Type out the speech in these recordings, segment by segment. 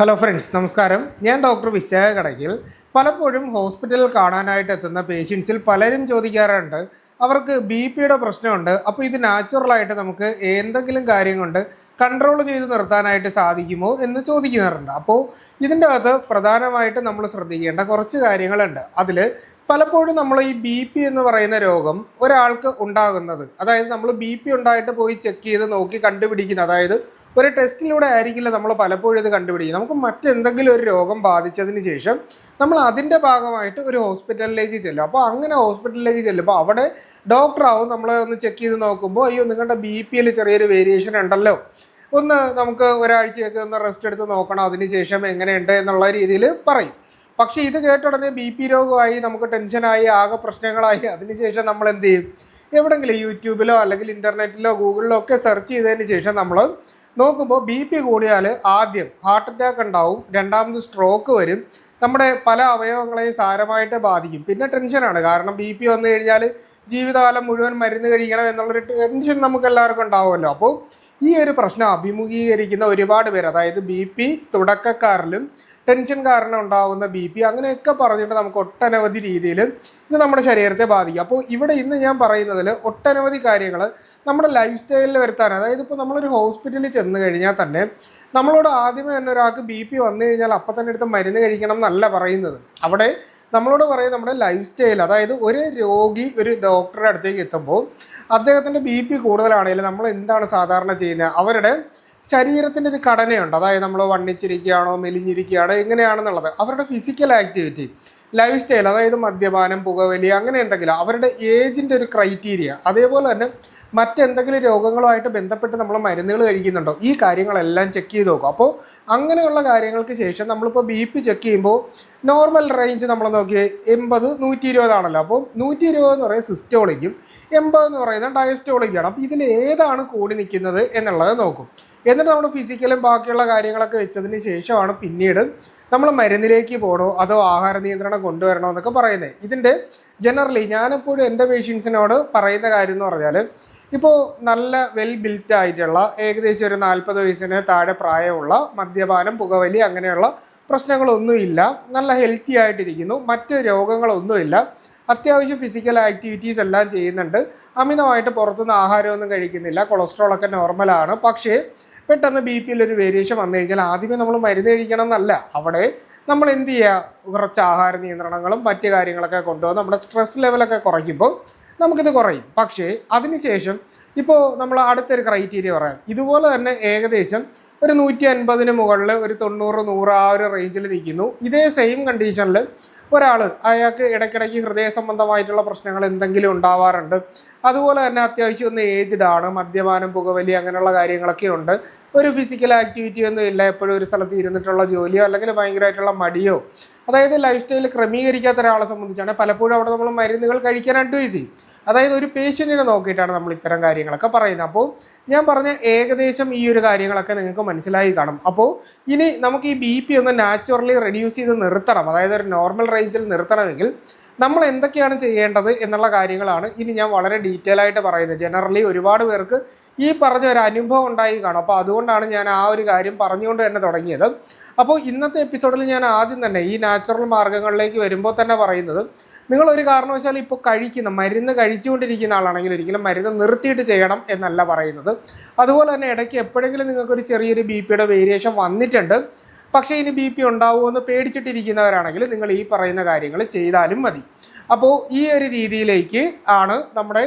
Hello friends നമസ്കാരം. ഞാൻ doctor Vishakha Kadakkal പലപ്പോഴും ഹോസ്പിറ്റലിൽ കാണാനായിട്ട് എത്തുന്ന പേഷ്യൻസിൽ പലരും ചോദിക്കാറുണ്ട് അവർക്ക് ബി പിയുടെ പ്രശ്നമുണ്ട് അപ്പോൾ ഇത് നാച്ചുറലായിട്ട് നമുക്ക് എന്തെങ്കിലും കാര്യം കൊണ്ട് കൺട്രോൾ ചെയ്ത് നിർത്താനായിട്ട് സാധിക്കുമോ എന്ന് ചോദിക്കുന്നുണ്ട്. അപ്പോൾ ഇതിന്റെ അകത്ത് പ്രധാനമായിട്ട് നമ്മൾ ശ്രദ്ധിക്കേണ്ട കുറച്ച് കാര്യങ്ങളുണ്ട്. അതിൽ പലപ്പോഴും നമ്മൾ ഈ ബി പി എന്ന് പറയുന്ന രോഗം ഒരാൾക്ക് ഉണ്ടാകുന്നത് അതായത് നമ്മൾ ബി പി ഉണ്ടായിട്ട് പോയി ചെക്ക് ചെയ്ത് നോക്കി കണ്ടുപിടിക്കുന്നത് അതായത് ഒരു ടെസ്റ്റിലൂടെ ആയിരിക്കില്ല നമ്മൾ പലപ്പോഴും ഇത് കണ്ടുപിടിക്കുന്നത്. നമുക്ക് മറ്റെന്തെങ്കിലും ഒരു രോഗം ബാധിച്ചതിന് ശേഷം നമ്മൾ അതിന്റെ ഭാഗമായിട്ട് ഒരു ഹോസ്പിറ്റലിലേക്ക് ചെല്ലും. അപ്പോൾ അങ്ങനെ ഹോസ്പിറ്റലിലേക്ക് ചെല്ലുമ്പോൾ അവിടെ ഡോക്ടറാവും നമ്മളെ ഒന്ന് ചെക്ക് ചെയ്ത് നോക്കുമ്പോൾ അയ്യോ നിങ്ങളുടെ ബി പിയിൽ ചെറിയൊരു വേരിയേഷൻ ഉണ്ടല്ലോ. ഒന്ന് നമുക്ക് ഒരാഴ്ചയൊക്കെ ഒന്ന് റെസ്റ്റ് എടുത്ത് നോക്കണം. അതിനുശേഷം എങ്ങനെയുണ്ട്? എന്നുള്ള രീതിയിൽ പറയും. പക്ഷേ ഇത് കേട്ട ഉടനെ ബി പി രോഗമായി നമുക്ക് ടെൻഷനായി ആകെ പ്രശ്നങ്ങളായി. അതിനുശേഷം നമ്മൾ എന്ത് ചെയ്യും? എവിടെങ്കിലും യൂട്യൂബിലോ അല്ലെങ്കിൽ ഇന്റർനെറ്റിലോ ഗൂഗിളിലോ ഒക്കെ സെർച്ച് ചെയ്തതിന് ശേഷം നമ്മൾ നോക്കുമ്പോൾ ബി പി കൂടിയാൽ ആദ്യം ഹാർട്ട് അറ്റാക്ക് ഉണ്ടാവും രണ്ടാമത് സ്ട്രോക്ക് വരും. നമ്മുടെ പല അവയവങ്ങളെയും സാരമായിട്ട് ബാധിക്കും. പിന്നെ ടെൻഷനാണ് കാരണം ബി പി വന്നു കഴിഞ്ഞാൽ ജീവിതകാലം മുഴുവൻ മരുന്ന് കഴിക്കണം എന്നുള്ളൊരു ടെൻഷൻ നമുക്ക് എല്ലാവർക്കും ഉണ്ടാവുമല്ലോ. അപ്പോൾ ഈ ഒരു പ്രശ്നം അഭിമുഖീകരിക്കുന്ന ഒരുപാട് പേർ അതായത് ബി പി തുടക്കക്കാരിലും ടെൻഷൻ കാരണം ഉണ്ടാകുന്ന ബി പി അങ്ങനെയൊക്കെ പറഞ്ഞിട്ട് നമുക്ക് ഒട്ടനവധി രീതിയിൽ ഇത് നമ്മുടെ ശരീരത്തെ ബാധിക്കും. അപ്പോൾ ഇവിടെ ഇന്ന് ഞാൻ പറയുന്നതിൽ ഒട്ടനവധി കാര്യങ്ങൾ നമ്മുടെ ലൈഫ് സ്റ്റൈലിൽ വരുത്താൻ. അതായത് ഇപ്പോൾ നമ്മളൊരു ഹോസ്പിറ്റലിൽ ചെന്ന് കഴിഞ്ഞാൽ തന്നെ നമ്മളോട് ആദ്യമേ തന്നെ ഒരാൾക്ക് ബി പി വന്നു കഴിഞ്ഞാൽ അപ്പം തന്നെ എടുത്ത് മരുന്ന് കഴിക്കണം എന്നല്ല പറയുന്നത്. അവിടെ നമ്മളോട് പറയും നമ്മുടെ ലൈഫ് സ്റ്റൈൽ അതായത് ഒരു രോഗി ഒരു ഡോക്ടറുടെ അടുത്തേക്ക് എത്തുമ്പോൾ അദ്ദേഹത്തിന്റെ ബി പി കൂടുതലാണെങ്കിൽ നമ്മൾ എന്താണ് സാധാരണ ചെയ്യുന്നത്? അവരുടെ ശരീരത്തിന്റെ ഒരു ഘടനയുണ്ട്. അതായത് നമ്മൾ വണ്ണിച്ചിരിക്കുകയാണോ മെലിഞ്ഞിരിക്കുകയാണോ എങ്ങനെയാണെന്നുള്ളത്. അവരുടെ ഫിസിക്കൽ ആക്ടിവിറ്റി ലൈഫ് സ്റ്റൈൽ അതായത് മദ്യപാനം പുകവലി അങ്ങനെ എന്തെങ്കിലും. അവരുടെ ഏജിന്റെ ഒരു ക്രൈറ്റീരിയ അതേപോലെ തന്നെ മറ്റെന്തെങ്കിലും രോഗങ്ങളുമായിട്ട് ബന്ധപ്പെട്ട് നമ്മൾ മരുന്നുകൾ കഴിക്കുന്നുണ്ടോ? ഈ കാര്യങ്ങളെല്ലാം ചെക്ക് ചെയ്ത് നോക്കും അപ്പോൾ അങ്ങനെയുള്ള കാര്യങ്ങൾക്ക് ശേഷം നമ്മളിപ്പോൾ ബി പി ചെക്ക് ചെയ്യുമ്പോൾ നോർമൽ റേഞ്ച് നമ്മൾ നോക്കിയേ എൺപത് നൂറ്റി ഇരുപതാണല്ലോ അപ്പോൾ നൂറ്റി ഇരുപത് എന്ന് പറയുന്നത് സിസ്റ്റോളിക്കും എൺപത് എന്ന് പറയുന്നത് ഡയസ്റ്റോളിക്കാണ് അപ്പോൾ ഇതിൽ ഏതാണ് കൂടി നിൽക്കുന്നത് എന്നുള്ളത് നോക്കും. എന്നിട്ട് നമ്മൾ ഫിസിക്കലും ബാക്കിയുള്ള കാര്യങ്ങളൊക്കെ വെച്ചതിന് ശേഷമാണ് പിന്നീട് നമ്മൾ മരുന്നിലേക്ക് പോകണോ അതോ ആഹാര നിയന്ത്രണം കൊണ്ടുവരണോ എന്നൊക്കെ പറയുന്നത്. ഇതിന്റെ ജനറലി ഞാനെപ്പോഴും എന്റെ പേഷ്യൻസിനോട് പറയുന്ന കാര്യം എന്ന് പറഞ്ഞാൽ ഇപ്പോൾ നല്ല വെൽ ബിൽറ്റ് ആയിട്ടുള്ള ഏകദേശം ഒരു നാൽപ്പത് വയസ്സിന് താഴെ പ്രായമുള്ള മദ്യപാനം പുകവലി അങ്ങനെയുള്ള പ്രശ്നങ്ങളൊന്നുമില്ല. നല്ല ഹെൽത്തി ആയിട്ടിരിക്കുന്നു. മറ്റ് രോഗങ്ങളൊന്നുമില്ല. അത്യാവശ്യം ഫിസിക്കൽ ആക്ടിവിറ്റീസ് എല്ലാം ചെയ്യുന്നുണ്ട്. അമിതമായിട്ട് പുറത്തുനിന്ന് ആഹാരമൊന്നും കഴിക്കുന്നില്ല. കൊളസ്ട്രോൾ ഒക്കെ നോർമലാണ് പക്ഷേ പെട്ടെന്ന് ബി പിയിൽ ഒരു വേരിയേഷൻ വന്നു കഴിഞ്ഞാൽ ആദ്യമേ നമ്മൾ മരുന്ന് കഴിക്കണം എന്നല്ല അവിടെ നമ്മൾ എന്ത് ചെയ്യുക? കുറച്ച് ആഹാര നിയന്ത്രണങ്ങളും മറ്റു കാര്യങ്ങളൊക്കെ കൊണ്ടുവന്ന് നമ്മുടെ സ്ട്രെസ് ലെവലൊക്കെ കുറയ്ക്കുമ്പോൾ നമുക്കിത് കുറയും. പക്ഷേ അതിനുശേഷം ഇപ്പോൾ നമ്മൾ അടുത്തൊരു ക്രൈറ്റീരിയ പറയാം. ഇതുപോലെ തന്നെ ഏകദേശം ഒരു നൂറ്റി അൻപതിന് മുകളിൽ ഒരു തൊണ്ണൂറ് നൂറ് ആ ഒരു റേഞ്ചിൽ നിൽക്കുന്നു. ഇതേ സെയിം കണ്ടീഷനിൽ ഒരാൾ അയാൾക്ക് ഇടയ്ക്കിടയ്ക്ക് ഹൃദയ സംബന്ധമായിട്ടുള്ള പ്രശ്നങ്ങൾ എന്തെങ്കിലും ഉണ്ടാവാറുണ്ട്. അതുപോലെ തന്നെ അത്യാവശ്യം ഒന്ന് ഏജ്ഡ് ആണ് മദ്യപാനം പുകവലി അങ്ങനെയുള്ള കാര്യങ്ങളൊക്കെ ഉണ്ട്. ഒരു ഫിസിക്കൽ ആക്ടിവിറ്റി ഒന്നും ഇല്ല. എപ്പോഴും ഒരു സ്ഥലത്ത് ഇരുന്നിട്ടുള്ള ജോലിയോ അല്ലെങ്കിൽ ഭയങ്കരമായിട്ടുള്ള മടിയോ. അതായത് ലൈഫ് സ്റ്റൈൽ ക്രമീകരിക്കാത്ത ഒരാളെ സംബന്ധിച്ചാണ് പലപ്പോഴും അവിടെ നമ്മൾ മരുന്നുകൾ കഴിക്കാൻ അഡ്വൈസ് ചെയ്യും. അതായത് ഒരു പേഷ്യന്റിനെ നോക്കിയിട്ടാണ് നമ്മൾ ഇത്തരം കാര്യങ്ങളൊക്കെ പറയുന്നത്. അപ്പോൾ ഞാൻ പറഞ്ഞ ഏകദേശം ഈ ഒരു കാര്യങ്ങളൊക്കെ നിങ്ങൾക്ക് മനസ്സിലായി കാണും. അപ്പോൾ ഇനി നമുക്ക് ഈ ബി പി ഒന്ന് നാച്ചുറലി റെഡ്യൂസ് ചെയ്ത് നിർത്തണം. അതായത് ഒരു നോർമൽ റേഞ്ചിൽ നിർത്തണമെങ്കിൽ നമ്മൾ എന്തൊക്കെയാണ് ചെയ്യേണ്ടത് എന്നുള്ള കാര്യങ്ങളാണ് ഇനി ഞാൻ വളരെ ഡീറ്റെയിൽ ആയിട്ട് പറയുന്നത്. ജനറലി ഒരുപാട് പേർക്ക് ഈ പറഞ്ഞ ഒരു അനുഭവം ഉണ്ടായി കാണും. അപ്പോൾ അതുകൊണ്ടാണ് ഞാൻ ആ ഒരു കാര്യം പറഞ്ഞുകൊണ്ട് തന്നെ തുടങ്ങിയത്. അപ്പോൾ ഇന്നത്തെ എപ്പിസോഡിൽ ഞാൻ ആദ്യം തന്നെ ഈ നാച്ചുറൽ മാർഗങ്ങളിലേക്ക് വരുമ്പോൾ തന്നെ പറയുന്നത് നിങ്ങൾ ഒരു കാരണവശാലും ഇപ്പോൾ കഴിക്കുന്ന മരുന്ന് കഴിച്ചുകൊണ്ടിരിക്കുന്ന ആളാണെങ്കിൽ ഒരിക്കലും മരുന്ന് നിർത്തിയിട്ട് ചെയ്യണം എന്നല്ല പറയുന്നത്. അതുപോലെ തന്നെ ഇടയ്ക്ക് എപ്പോഴെങ്കിലും നിങ്ങൾക്കൊരു ചെറിയൊരു ബി പിയുടെ വേരിയേഷൻ വന്നിട്ടുണ്ട്. പക്ഷേ ഇനി ബി പി ഉണ്ടാവുമോ എന്ന് പേടിച്ചിട്ടിരിക്കുന്നവരാണെങ്കിൽ നിങ്ങൾ ഈ പറയുന്ന കാര്യങ്ങൾ ചെയ്താലും മതി. അപ്പോൾ ഈ ഒരു രീതിയിലേക്ക് ആണ് നമ്മുടെ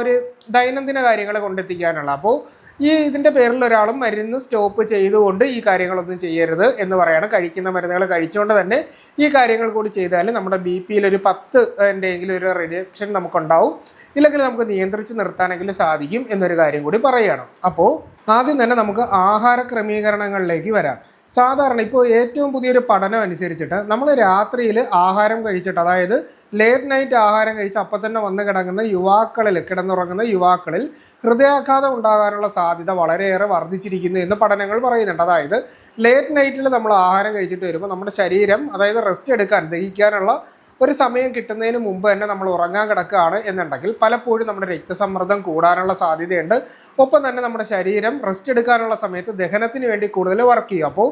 ഒരു ദൈനംദിന കാര്യങ്ങൾ കൊണ്ടെത്തിക്കാനുള്ള. അപ്പോൾ ഈ ഇതിന്റെ പേരിൽ ഒരാളും മരുന്ന് സ്റ്റോപ്പ് ചെയ്തുകൊണ്ട് ഈ കാര്യങ്ങളൊന്നും ചെയ്യരുത് എന്ന് പറയാണ്. കഴിക്കുന്ന മരുന്നുകൾ കഴിച്ചുകൊണ്ട് തന്നെ ഈ കാര്യങ്ങൾ കൂടി ചെയ്താൽ നമ്മുടെ ബി പിയിൽ ഒരു പത്ത് എന്തെങ്കിലും ഒരു റിഡക്ഷൻ നമുക്കുണ്ടാവും. ഇല്ലെങ്കിൽ നമുക്ക് നിയന്ത്രിച്ച് നിർത്താനെങ്കിലും സാധിക്കും എന്നൊരു കാര്യം കൂടി പറയുകയാണ് അപ്പോൾ ആദ്യം തന്നെ നമുക്ക് ആഹാര ക്രമീകരണങ്ങളിലേക്ക് വരാം. സാധാരണ ഇപ്പോൾ ഏറ്റവും പുതിയൊരു പഠനം അനുസരിച്ചിട്ട് നമ്മൾ രാത്രിയിൽ ആഹാരം കഴിച്ചിട്ട് അതായത് ലേറ്റ് നൈറ്റ് ആഹാരം കഴിച്ച് അപ്പം തന്നെ വന്ന് കിടക്കുന്ന യുവാക്കളിൽ കിടന്നുറങ്ങുന്ന യുവാക്കളിൽ ഹൃദയാഘാതം ഉണ്ടാകാനുള്ള സാധ്യത വളരെയേറെ വർദ്ധിച്ചിരിക്കുന്നു എന്ന് പഠനങ്ങൾ പറയുന്നുണ്ട്. അതായത് ലേറ്റ് നൈറ്റിൽ നമ്മൾ ആഹാരം കഴിച്ചിട്ട് വരുമ്പോൾ നമ്മുടെ ശരീരം അതായത് റെസ്റ്റ് എടുക്കാൻ ദഹിക്കാനുള്ള ഒരു സമയം കിട്ടുന്നതിന് മുമ്പ് തന്നെ നമ്മൾ ഉറങ്ങാൻ കിടക്കുകയാണ് എന്നുണ്ടെങ്കിൽ പലപ്പോഴും നമ്മുടെ രക്തസമ്മർദ്ദം കൂടാനുള്ള സാധ്യതയുണ്ട്. ഒപ്പം തന്നെ നമ്മുടെ ശരീരം റെസ്റ്റ് എടുക്കാനുള്ള സമയത്ത് ദഹനത്തിന് വേണ്ടി കൂടുതൽ വർക്ക് ചെയ്യും അപ്പോൾ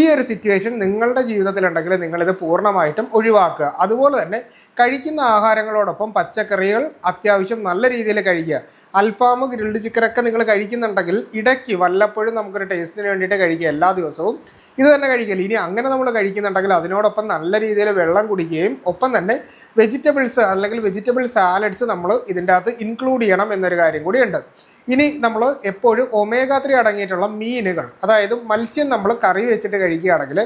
ഈ ഒരു സിറ്റുവേഷൻ നിങ്ങളുടെ ജീവിതത്തിലുണ്ടെങ്കിൽ നിങ്ങളിത് പൂർണമായിട്ടും ഒഴിവാക്കുക. അതുപോലെ തന്നെ കഴിക്കുന്ന ആഹാരങ്ങളോടൊപ്പം പച്ചക്കറികൾ അത്യാവശ്യം നല്ല രീതിയിൽ കഴിക്കുക. അൽഫാം ഗ്രിൽഡ് ചിക്കനൊക്കെ നിങ്ങൾ കഴിക്കുന്നുണ്ടെങ്കിൽ ഇടയ്ക്ക് വല്ലപ്പോഴും നമുക്കൊരു ടേസ്റ്റിന് വേണ്ടിയിട്ട് കഴിക്കുക എല്ലാ ദിവസവും. ഇത് തന്നെ കഴിക്കില്ല? ഇനി അങ്ങനെ നമ്മൾ കഴിക്കുന്നുണ്ടെങ്കിൽ അതിനോടൊപ്പം നല്ല രീതിയിൽ വെള്ളം കുടിക്കുകയും ഒപ്പം തന്നെ വെജിറ്റബിൾസ് അല്ലെങ്കിൽ വെജിറ്റബിൾ സാലഡ്സ് നമ്മൾ ഇതിന്റെ അകത്ത് ഇൻക്ലൂഡ് ചെയ്യണം എന്നൊരു കാര്യം കൂടിയുണ്ട് ഇനി നമ്മൾ എപ്പോഴും ഒമേഗ ത്രീ അടങ്ങിയിട്ടുള്ള മീനുകൾ അതായത് മത്സ്യം നമ്മൾ കറി വെച്ചിട്ട് കഴിക്കുകയാണെങ്കിൽ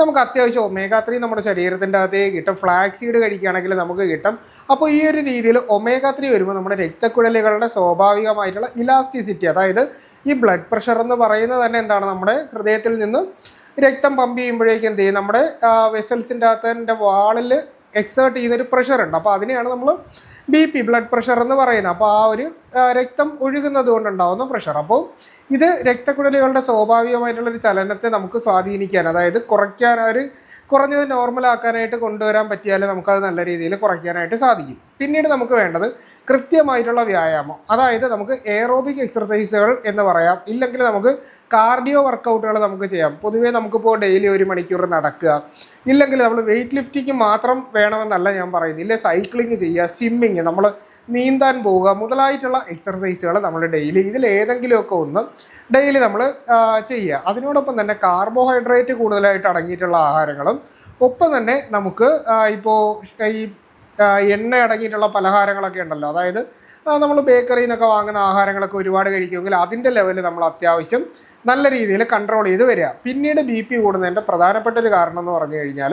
നമുക്ക് അത്യാവശ്യം ഒമേഗ ത്രീ നമ്മുടെ ശരീരത്തിന്റെ അകത്തേക്ക് കിട്ടും ഫ്ലാക്സീഡ് കഴിക്കുകയാണെങ്കിൽ നമുക്ക് കിട്ടും. അപ്പോൾ ഈ ഒരു രീതിയിൽ ഒമേഗ ത്രീ വരുമ്പോൾ നമ്മുടെ രക്തക്കുഴലുകളുടെ സ്വാഭാവികമായിട്ടുള്ള ഇലാസ്റ്റിസിറ്റി അതായത് ഈ ബ്ലഡ് പ്രഷർ എന്ന് പറയുന്നത് തന്നെ എന്താണ്? നമ്മുടെ ഹൃദയത്തിൽ നിന്ന് രക്തം പമ്പ് ചെയ്യുമ്പോഴേക്കും എന്ത് ചെയ്യും? നമ്മുടെ വെസൽസിന്റെ അകത്തിന്റെ വാളിൽ എക്സേർട്ട് ചെയ്യുന്നൊരു പ്രഷർ ഉണ്ട്. അപ്പോൾ അതിനെയാണ് നമ്മൾ ബി പി ബ്ലഡ് പ്രഷർ എന്ന് പറയുന്നത്. അപ്പോൾ ആ ഒരു രക്തം ഒഴുകുന്നത് കൊണ്ടുണ്ടാകുന്ന പ്രഷർ അപ്പോൾ ഇത് രക്തക്കുഴലുകളുടെ സ്വാഭാവികമായിട്ടുള്ളൊരു ചലനത്തെ നമുക്ക് സ്വാധീനിക്കാൻ അതായത് കുറയ്ക്കാൻ ഒരു കുറഞ്ഞത് നോർമലാക്കാനായിട്ട് കൊണ്ടുവരാൻ പറ്റിയാൽ നമുക്കത് നല്ല രീതിയിൽ കുറയ്ക്കാനായിട്ട് സാധിക്കും. പിന്നീട് നമുക്ക് വേണ്ടത് കൃത്യമായിട്ടുള്ള വ്യായാമം. അതായത് നമുക്ക് എയറോബിക് എക്സർസൈസുകൾ എന്ന് പറയാം. ഇല്ലെങ്കിൽ നമുക്ക് കാർഡിയോ വർക്കൗട്ടുകൾ നമുക്ക് ചെയ്യാം. പൊതുവേ നമുക്കിപ്പോൾ ഡെയിലി ഒരു മണിക്കൂർ നടക്കുക. ഇല്ലെങ്കിൽ നമ്മൾ വെയിറ്റ് ലിഫ്റ്റിംഗ് മാത്രം വേണമെന്നല്ല ഞാൻ പറയുന്നത്. ഇല്ലേ സൈക്ലിംഗ് ചെയ്യുക സ്വിമ്മിങ് നമ്മൾ നീന്താൻ പോവുക മുതലായിട്ടുള്ള എക്സർസൈസുകൾ നമ്മൾ ഡെയിലി ഇതിൽ ഏതെങ്കിലുമൊക്കെ ഒന്ന് ഡെയിലി നമ്മൾ ചെയ്യുക. അതിനോടൊപ്പം തന്നെ കാർബോഹൈഡ്രേറ്റ് കൂടുതലായിട്ട് അടങ്ങിയിട്ടുള്ള ആഹാരങ്ങളും. ഒപ്പം തന്നെ നമുക്ക് ഇപ്പോൾ ഈ എണ്ണ അടങ്ങിയിട്ടുള്ള പലഹാരങ്ങളൊക്കെ ഉണ്ടല്ലോ. അതായത് നമ്മൾ ബേക്കറിയിൽ നിന്നൊക്കെ വാങ്ങുന്ന ആഹാരങ്ങളൊക്കെ ഒരുപാട് കഴിക്കുമെങ്കിൽ അതിന്റെ ലെവൽ നമ്മൾ അത്യാവശ്യം നല്ല രീതിയിൽ കൺട്രോൾ ചെയ്ത് വരിക. പിന്നീട് ബി പി കൂടുന്നതിന്റെ പ്രധാനപ്പെട്ട ഒരു കാരണം എന്ന് പറഞ്ഞു കഴിഞ്ഞാൽ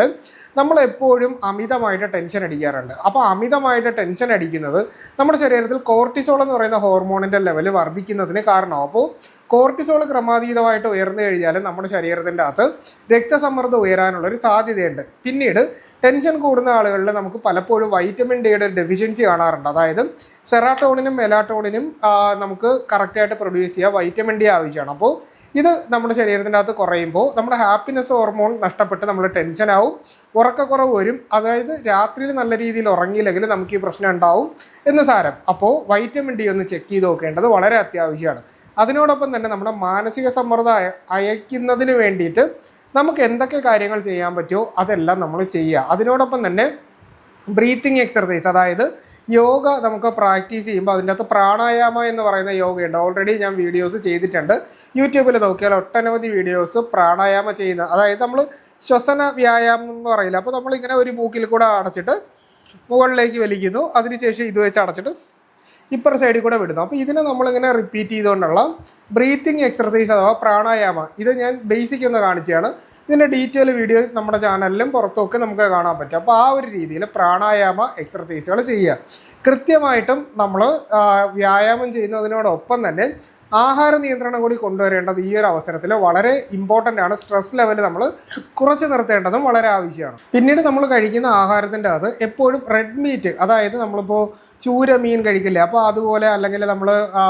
നമ്മൾ എപ്പോഴും അമിതമായിട്ട് ടെൻഷൻ അടിക്കാറുണ്ട്. അപ്പോൾ അമിതമായിട്ട് ടെൻഷൻ അടിക്കുന്നത് നമ്മുടെ ശരീരത്തിൽ കോർട്ടിസോൾ എന്ന് പറയുന്ന ഹോർമോണിന്റെ ലെവൽ വർദ്ധിക്കുന്നതിന് കാരണമാവും. അപ്പോൾ കോർട്ടിസോൾ ക്രമാതീതമായിട്ട് ഉയർന്നു കഴിഞ്ഞാൽ നമ്മുടെ ശരീരത്തിന്റെ അകത്ത് രക്തസമ്മർദ്ദം ഉയരാനുള്ളൊരു സാധ്യതയുണ്ട്. പിന്നീട് ടെൻഷൻ കൂടുന്ന ആളുകളിൽ നമുക്ക് പലപ്പോഴും വൈറ്റമിൻ ഡിയുടെ ഡെഫിഷ്യൻസി കാണാറുണ്ട്. അതായത് സെറാട്ടോണിനും മെലാട്ടോണിനും നമുക്ക് കറക്റ്റായിട്ട് പ്രൊഡ്യൂസ് ചെയ്യുക വൈറ്റമിൻ ഡി ആവശ്യമാണ്. അപ്പോൾ ഇത് നമ്മുടെ ശരീരത്തിന്റെ അകത്ത് കുറയുമ്പോൾ നമ്മുടെ ഹാപ്പിനെസ് ഹോർമോൺ നഷ്ടപ്പെട്ട് നമ്മൾ ടെൻഷനാവും ഉറക്കക്കുറവ് വരും. അതായത് രാത്രിയിൽ നല്ല രീതിയിൽ ഉറങ്ങിയില്ലെങ്കിൽ നമുക്ക് ഈ പ്രശ്നം ഉണ്ടാവും എന്ന് സാരം. അപ്പോൾ വൈറ്റമിൻ ഡി ഒന്ന് ചെക്ക് ചെയ്ത് നോക്കേണ്ടത് വളരെ അത്യാവശ്യമാണ്. അതിനോടൊപ്പം തന്നെ നമ്മുടെ മാനസിക സമ്മർദ്ദം അയ- അയക്കുന്നതിന് വേണ്ടിയിട്ട് നമുക്ക് എന്തൊക്കെ കാര്യങ്ങൾ ചെയ്യാൻ പറ്റുമോ അതെല്ലാം നമ്മൾ ചെയ്യുക. അതിനോടൊപ്പം തന്നെ ബ്രീത്തിങ് എക്സർസൈസ് അതായത് യോഗ നമുക്ക് പ്രാക്ടീസ് ചെയ്യുമ്പോൾ അതിന്റെ അകത്ത് പ്രാണായാമ എന്ന് പറയുന്ന യോഗയുണ്ട്. ഓൾറെഡി ഞാൻ വീഡിയോസ് ചെയ്തിട്ടുണ്ട്. യൂട്യൂബിൽ നോക്കിയാൽ ഒട്ടനവധി വീഡിയോസ് പ്രാണായാമ ചെയ്യുന്ന അതായത് നമ്മൾ ശ്വസന വ്യായാമം എന്ന് പറയില്ല അപ്പോൾ നമ്മളിങ്ങനെ ഒരു മൂക്കിൽ കൂടെ അടച്ചിട്ട് മുകളിലേക്ക് വലിക്കുന്നു. അതിനുശേഷം ഇത് വെച്ച് അടച്ചിട്ട് ഇപ്പർ സൈഡിൽ കൂടെ വിടുന്നു. അപ്പോൾ ഇതിനെ നമ്മളിങ്ങനെ റിപ്പീറ്റ് ചെയ്തുകൊണ്ടുള്ള ബ്രീത്തിങ് എക്സർസൈസ് അഥവാ പ്രാണായാമ. ഇത് ഞാൻ ബേസിക് ഒന്ന് കാണിച്ചതാണ്. ഇതിന്റെ ഡീറ്റെയിൽ വീഡിയോ നമ്മുടെ ചാനലിലും പുറത്തുമൊക്കെ നമുക്ക് കാണാൻ പറ്റും. അപ്പോൾ ആ ഒരു രീതിയിൽ പ്രാണായാമ എക്സർസൈസുകൾ ചെയ്യുക. കൃത്യമായിട്ടും നമ്മൾ വ്യായാമം ചെയ്യുന്നതിനോടൊപ്പം തന്നെ ആഹാര നിയന്ത്രണം കൂടി കൊണ്ടുവരേണ്ടത് ഈ ഒരു അവസരത്തിൽ വളരെ ഇമ്പോർട്ടന്റ് ആണ്. സ്ട്രെസ് ലെവൽ നമ്മൾ കുറച്ച് നിർത്തേണ്ടതും വളരെ ആവശ്യമാണ്. പിന്നീട് നമ്മൾ കഴിക്കുന്ന ആഹാരത്തിന്റെ അത് എപ്പോഴും റെഡ് മീറ്റ് അതായത് നമ്മളിപ്പോൾ ചൂര മീൻ കഴിക്കില്ല അപ്പോൾ അതുപോലെ അല്ലെങ്കിൽ നമ്മൾ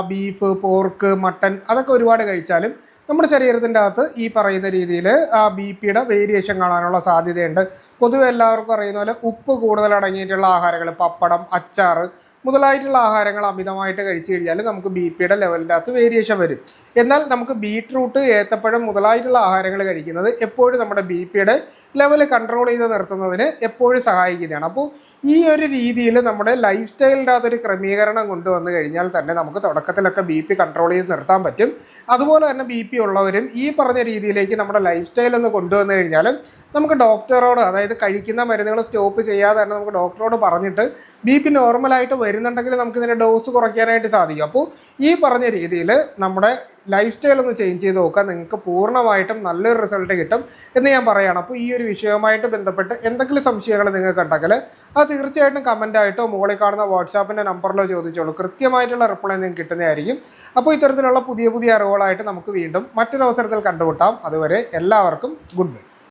ബീഫ് പോർക്ക് മട്ടൻ അതൊക്കെ ഒരുപാട് കഴിച്ചാലും നമ്മുടെ ശരീരത്തിന്റെ അകത്ത് ഈ പറയുന്ന രീതിയിൽ ബി പിയുടെ വേരിയേഷൻ കാണാനുള്ള സാധ്യതയുണ്ട്. പൊതുവെ എല്ലാവർക്കും അറിയുന്ന പോലെ ഉപ്പ് കൂടുതൽ അടങ്ങിയിട്ടുള്ള ആഹാരങ്ങൾ പപ്പടം അച്ചാറ് മുതലായിട്ടുള്ള ആഹാരങ്ങൾ അമിതമായിട്ട് കഴിച്ചു കഴിഞ്ഞാൽ നമുക്ക് ബി പിയുടെ ലെവലിന്റെ അകത്ത് വേരിയേഷൻ വരും. എന്നാൽ നമുക്ക് ബീട്രൂട്ട് ഏത്തപ്പഴം മുതലായിട്ടുള്ള ആഹാരങ്ങൾ കഴിക്കുന്നത് എപ്പോഴും നമ്മുടെ ബി പിയുടെ ലെവൽ കൺട്രോൾ ചെയ്ത് നിർത്തുന്നതിന് എപ്പോഴും സഹായിക്കുന്നതാണ്. അപ്പോൾ ഈ ഒരു രീതിയിൽ നമ്മുടെ ലൈഫ് സ്റ്റൈലിന്റെ അകത്തൊരു ക്രമീകരണം കൊണ്ടുവന്നു കഴിഞ്ഞാൽ തന്നെ നമുക്ക് തുടക്കത്തിലൊക്കെ ബി പി കൺട്രോൾ ചെയ്ത് നിർത്താൻ പറ്റും. അതുപോലെ തന്നെ ബി പി ഉള്ളവരും ഈ പറഞ്ഞ രീതിയിലേക്ക് നമ്മുടെ ലൈഫ് സ്റ്റൈൽ ഒന്ന് കൊണ്ടുവന്നു കഴിഞ്ഞാൽ നമുക്ക് ഡോക്ടറോട് അതായത് കഴിക്കുന്ന മരുന്നുകൾ സ്റ്റോപ്പ് ചെയ്യാതെ തന്നെ നമുക്ക് ഡോക്ടറോട് പറഞ്ഞിട്ട് ബി പി നോർമലായിട്ട് വരുന്നുണ്ടെങ്കിൽ നമുക്ക് ഇതിന്റെ ഡോസ് കുറയ്ക്കാനായിട്ട് സാധിക്കും. അപ്പോൾ ഈ പറഞ്ഞ രീതിയിൽ നമ്മുടെ ലൈഫ് സ്റ്റൈൽ ഒന്ന് ചേഞ്ച് ചെയ്ത് നോക്കുക നിങ്ങൾക്ക് പൂർണമായിട്ടും നല്ലൊരു റിസൾട്ട് കിട്ടും എന്ന് ഞാൻ പറയുകയാണ് അപ്പോൾ ഈ ഒരു വിഷയവുമായിട്ട് ബന്ധപ്പെട്ട് എന്തെങ്കിലും സംശയങ്ങൾ നിങ്ങൾക്ക് ഉണ്ടെങ്കിൽ അത് തീർച്ചയായിട്ടും കമന്റായിട്ടോ മുകളിൽ കാണുന്ന വാട്സാപ്പിന്റെ നമ്പറിലോ ചോദിച്ചോളൂ. കൃത്യമായിട്ടുള്ള റിപ്ലൈ നിങ്ങൾക്ക് കിട്ടുന്നതായിരിക്കും. അപ്പോൾ ഇത്തരത്തിലുള്ള പുതിയ പുതിയ അറിവുകളായിട്ട് നമുക്ക് വീണ്ടും മറ്റൊരവസരത്തിൽ കണ്ടുമുട്ടാം. അതുവരെ എല്ലാവർക്കും ഗുഡ് ബൈ